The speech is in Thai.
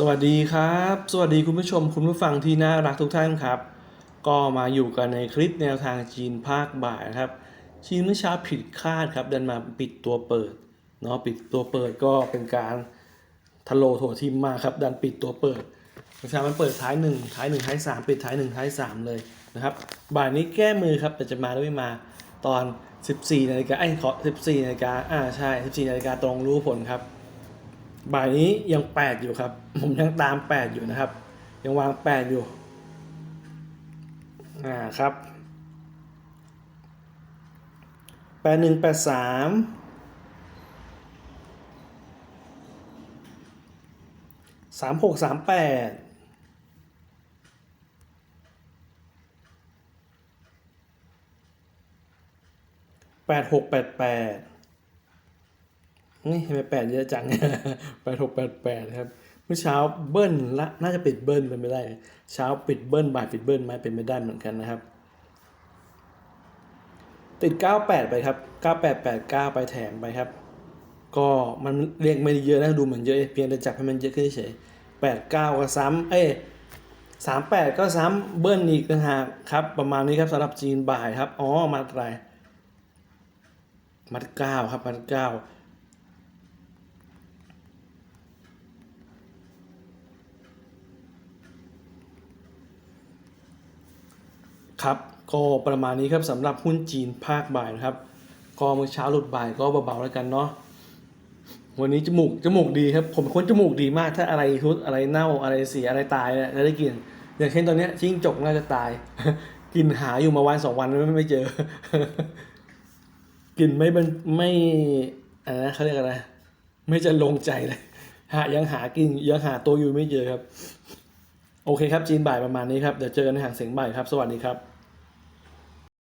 สวัสดีครับ สวัสดีคุณผู้ชมคุณผู้ฟังที่น่ารักทุกท่านครับ ก็มาอยู่กันในคลิปแนวทางจีนภาคบ่ายนะครับ จีนเมื่อเช้าผิดคาดครับดินมาปิดตัวเปิดเนาะปิดตัวเปิดก็เป็นการทะโลโถทิมมาครับ ดันปิดตัวเปิดเมื่อเช้ามันเปิดท้ายหนึ่งท้ายหนึ่งท้ายสามปิดท้ายหนึ่งท้ายสามเลยนะครับบ่ายนี้แก้มือครับแต่จะมาหรือไม่มาตอน 14นาฬิกาไอ้ขอ14นาฬิกาอ่าใช่ 14นาฬิกาตรงรู้ผลครับ บ่ายนี้ยังแปดอยู่ครับ ผมยังตามแปดอยู่นะครับ ยังวางแปดอยู่ อ่าครับแปดหนึ่งแปดสามสามหกสามแปดแปดหกแปดแปด นี่ทำไมแปดเยอะจังแปดหกแปดแปดครับเมื่อเช้าเบิ้ลละน่าจะปิดเบิ้ลเป็นไม่ได้ เช้าปิดเบิ้ลบ่ายปิดเบิ้ลไหมเป็นไม่ได้เหมือนกันนะครับ ติด 98 ไปครับ 9889 ไปแถมไปครับ ก็มันเรียกไม่เยอะนะดูเหมือนเยอะเพียงแต่จับให้มันเยอะขึ้นเฉย89 ก็ซ้ำเอ้ย38ก็ซ้ำเบิ้ลอีกนะฮะครับ ประมาณนี้ครับสำหรับจีนบ่ายครับ อ๋อมาอะไร มัดเก้าครับ มัดเก้า ครับก็ประมาณนี้ครับสำหรับหุ้นจีนภาคบ่ายนะครับ ก็เมื่อเช้าหลุดบ่ายก็เบาๆแล้วกันเนาะวันนี้จมูกจมูกดีครับ ผมคนจมูกดีมากถ้าอะไรทุดอะไรเน่าอะไรเสียอะไรตายเนี่ยจะได้กิน อย่างเช่นตอนนี้ยจิ้งจกน่าจะตาย กินหาอยู่มาวันสองวันไม่ไม่เจอ กินไม่เป็นไม่อะไรนะเขาเรียกอะไรไม่จะลงใจเลยหายังหากินยังหาตัวอยู่ไม่เจอครับ โอเคครับจีนบ่ายประมาณนี้ครับ เดี๋ยวเจอกันในหางเสียงบ่ายครับ สวัสดีครับ